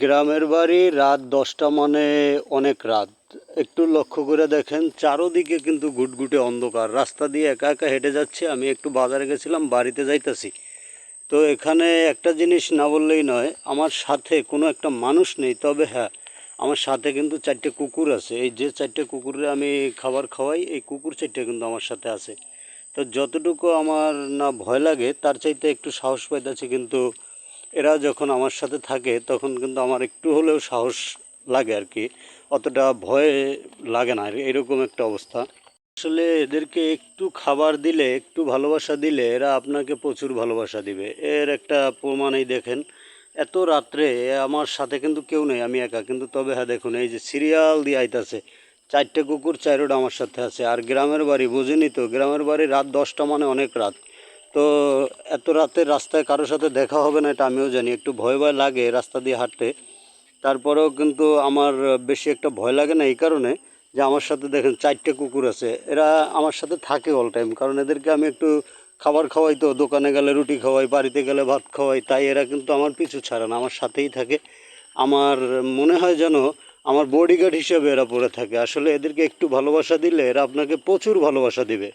গ্রামের বাড়ি রাত দশটা মানে অনেক রাত। একটু লক্ষ্য করে দেখেন, চারোদিকে কিন্তু ঘুটঘুটে অন্ধকার। রাস্তা দিয়ে একা একা হেঁটে যাচ্ছে, আমি একটু বাজারে গেছিলাম, বাড়িতে যাইতাছি। তো এখানে একটা জিনিস না বললেই নয়, আমার সাথে কোনো একটা মানুষ নেই, তবে হ্যাঁ আমার সাথে কিন্তু চারটে কুকুর আছে। এই যে চারটে কুকুরে আমি খাবার খাওয়াই, এই কুকুর চারটে কিন্তু আমার সাথে আছে। তো যতটুকু আমার না ভয় লাগে, তার চাইতে একটু সাহস পাইতেছি কিন্তু এরা যখন আমার সাথে থাকে, তখন কিন্তু আমার একটু হলেও সাহস লাগে আর কি। অতটা ভয় লাগে না, এরকম একটা অবস্থা। আসলে এদেরকে একটু খাবার দিলে, একটু ভালোবাসা দিলে এরা আপনাকে প্রচুর ভালোবাসা দিবে। এর একটা প্রমাণই দেখেন, এত রাত্রে আমার সাথে কিন্তু কেউ নেই, আমি একা। কিন্তু তবে হ্যাঁ দেখুন, এই যে সিরিয়াল দিয়ে আইতাছে, চারটে কুকুর চারোটা আমার সাথে আছে। আর গ্রামের বাড়ি বুঝিনি তো, গ্রামের বাড়ি রাত দশটা মানে অনেক রাত। তো এত রাতে রাস্তায় কারোর সাথে দেখা হবে না, এটা আমিও জানি। একটু ভয় ভয় লাগে রাস্তা দিয়ে হাঁটতে। তারপরেও কিন্তু আমার বেশি একটা ভয় লাগে না এই কারণে যে আমার সাথে দেখেন চারটে কুকুর আছে। এরা আমার সাথে থাকে অল টাইম কারণ এদেরকে আমি একটু খাবার খাওয়াই তো, দোকানে গেলে রুটি খাওয়াই, বাড়িতে গেলে ভাত খাওয়াই, তাই এরা কিন্তু আমার পিছু ছাড়ে না, আমার সাথেই থাকে। আমার মনে হয় যেন আমার বডিগার্ড হিসেবে এরা পড়ে থাকে। আসলে এদেরকে একটু ভালোবাসা দিলে এরা আপনাকে প্রচুর ভালোবাসা দিবে।